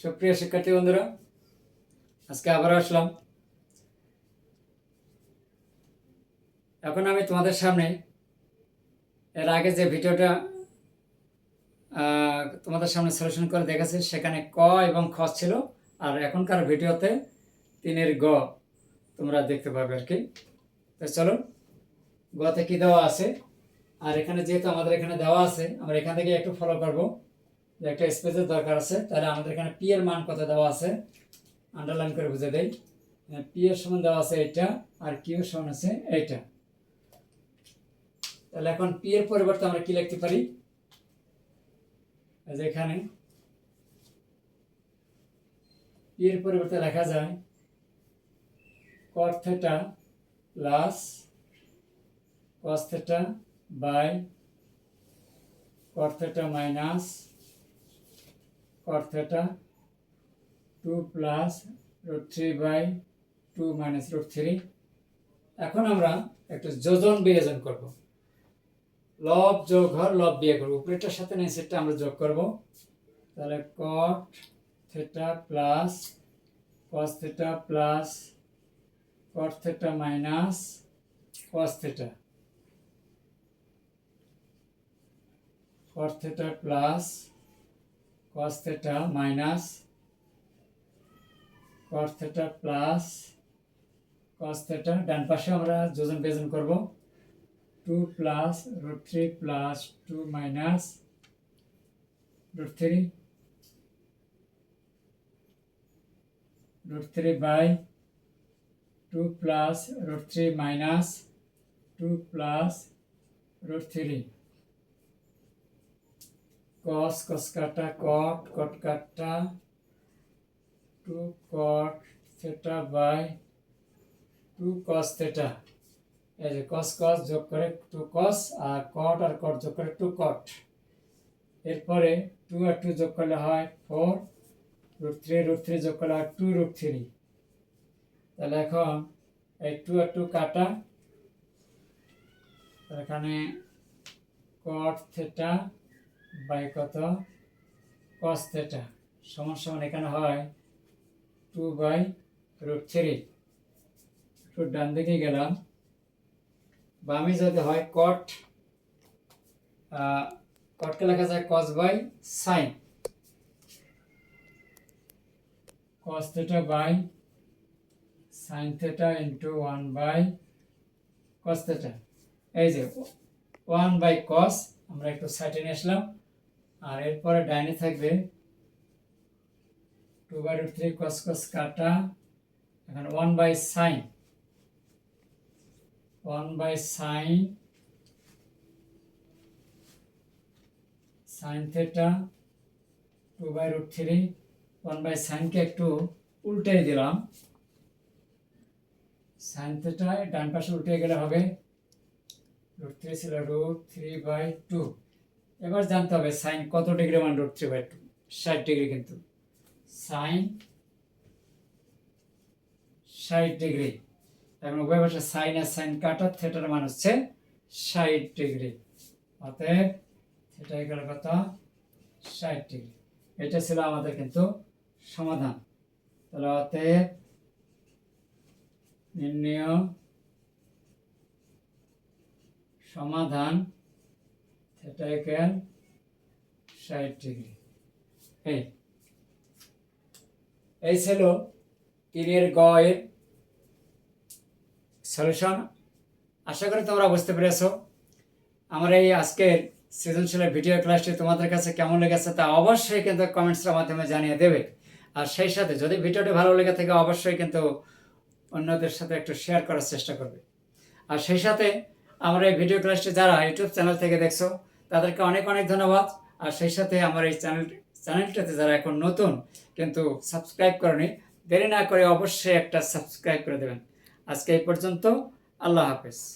সুপ্রিয় শিক্ষার্থী বন্ধুরা, আজকে আবার আসলাম। এখন আমি তোমাদের সামনে এর আগে যে ভিডিওটা তোমাদের সামনে সলিউশন করে দেখেছি সেখানে ক এবং খ ছিল, আর এখনকার ভিডিওতে তিনের গ তোমরা দেখতে পাবে আর কি। তো চলো, গতে কি দেওয়া আছে? আর এখানে যেহেতু আমাদের এখানে দেওয়া আছে, আমরা এখান থেকে একটু ফলো করব। যে একটা স্পেসের দরকার আছে, তাহলে আমাদের এখানে পি এর মান কত দেওয়া আছে? আন্ডারলাইন করে বুঝে দেই। পি এর সমান দেওয়া আছে এটা আর কিউ সমান আছে এইটা। তাহলে এখন পি এর পরিবর্তে আমরা কি লিখতে পারি? এই যে এখানে। পি এর পরিবর্তে লেখা যায় cot theta plus theta by theta minus cot theta 2 plus root three by two minus root three. এখন আমরা একটু যোজন বিয়োজন করব। লব যোগ হর লব বিয়ে করব। উপরেটার সাথে নিচেরটা আমরা যোগ করব। তাহলে cot theta plus cos theta plus cot theta minus cos theta cot theta plus cos theta minus cos theta plus cos theta ডান পাশে আমরা যোজন বিয়োজন করব 2 plus root 3 plus 2 minus root 3 root 3 by 2 plus root 3 minus 2 plus root 3 cos, কসকাটা cot কটকাটা, two cot, theta by two cos, theta. এই যে কস কস যোগ করে টু কস আর কট আর কট যোগ করে টু কট। এরপরে টু আর টু যোগ করলে হয় four, root three root three যোগ করলে হয় টু, রুট থ্রি। তাহলে এখন এই টু আর টু কাটা এখানে কট, থেটা বাই কত? cos theta সমান সমান এখানে হয় টু বাই রুট থ্রি একটু ডান দিকে গেলাম। বামে যদি হয় কট কটকে লেখা যায় cos by sine cos theta by sine theta into one by cos theta এই যে ওয়ান বাই cos আমরা একটু সাইডে নিয়ে আসলাম। আর এরপরে ডাইনে থাকবে two by root three cos cos কাটা, এখন one by sine one by sine sine theta two by root three one by সাইনকে একটু উল্টে দিলাম। সাইন থেটা ডান পাশে উল্টে গেলে হবে রুট থ্রি ছিল রুট থ্রি বাই টু এবার জানতে হবে সাইন কত ডিগ্রি মান রুট থ্রি বাই টু ষাট ডিগ্রি কিন্তু। সাইন ষাট ডিগ্রি এখন উভয় পাশে সাইন আর সাইন কাটা থেটার মান হচ্ছে ষাট ডিগ্রি অতএব থেটা গেল কত? ষাট ডিগ্রি এটা ছিল আমাদের কিন্তু সমাধান। তাহলে অতএব নির্ণয় সমাধান থেটা ইকুয়াল ষাট ডিগ্রি। এই। এই ছিল তিনের গ সলিউশন। আশা করি তোমরা বুঝতে পেরেছ। আমার এই আজকের সৃজনশীলের ভিডিও ক্লাসটি তোমাদের কাছে কেমন লেগেছে তা অবশ্যই কিন্তু কমেন্টসের মাধ্যমে জানিয়ে দেবে। আর সেই সাথে যদি ভিডিওটি ভালো লেগে থাকে, অবশ্যই কিন্তু অন্যদের সাথে একটু শেয়ার করার চেষ্টা করবে। আর সেই সাথে আমার এই ভিডিও ক্লাসটি যারা ইউটিউব চ্যানেল থেকে দেখছ, তাদেরকে অনেক অনেক ধন্যবাদ। আর সেই সাথে আমার এই চ্যানেল চ্যানেলটাতে যারা এখন নতুন, কিন্তু সাবস্ক্রাইব করেনি, দেরি না করে অবশ্যই একটা সাবস্ক্রাইব করে দেবেন। আজকে এই পর্যন্ত, আল্লাহ হাফেজ।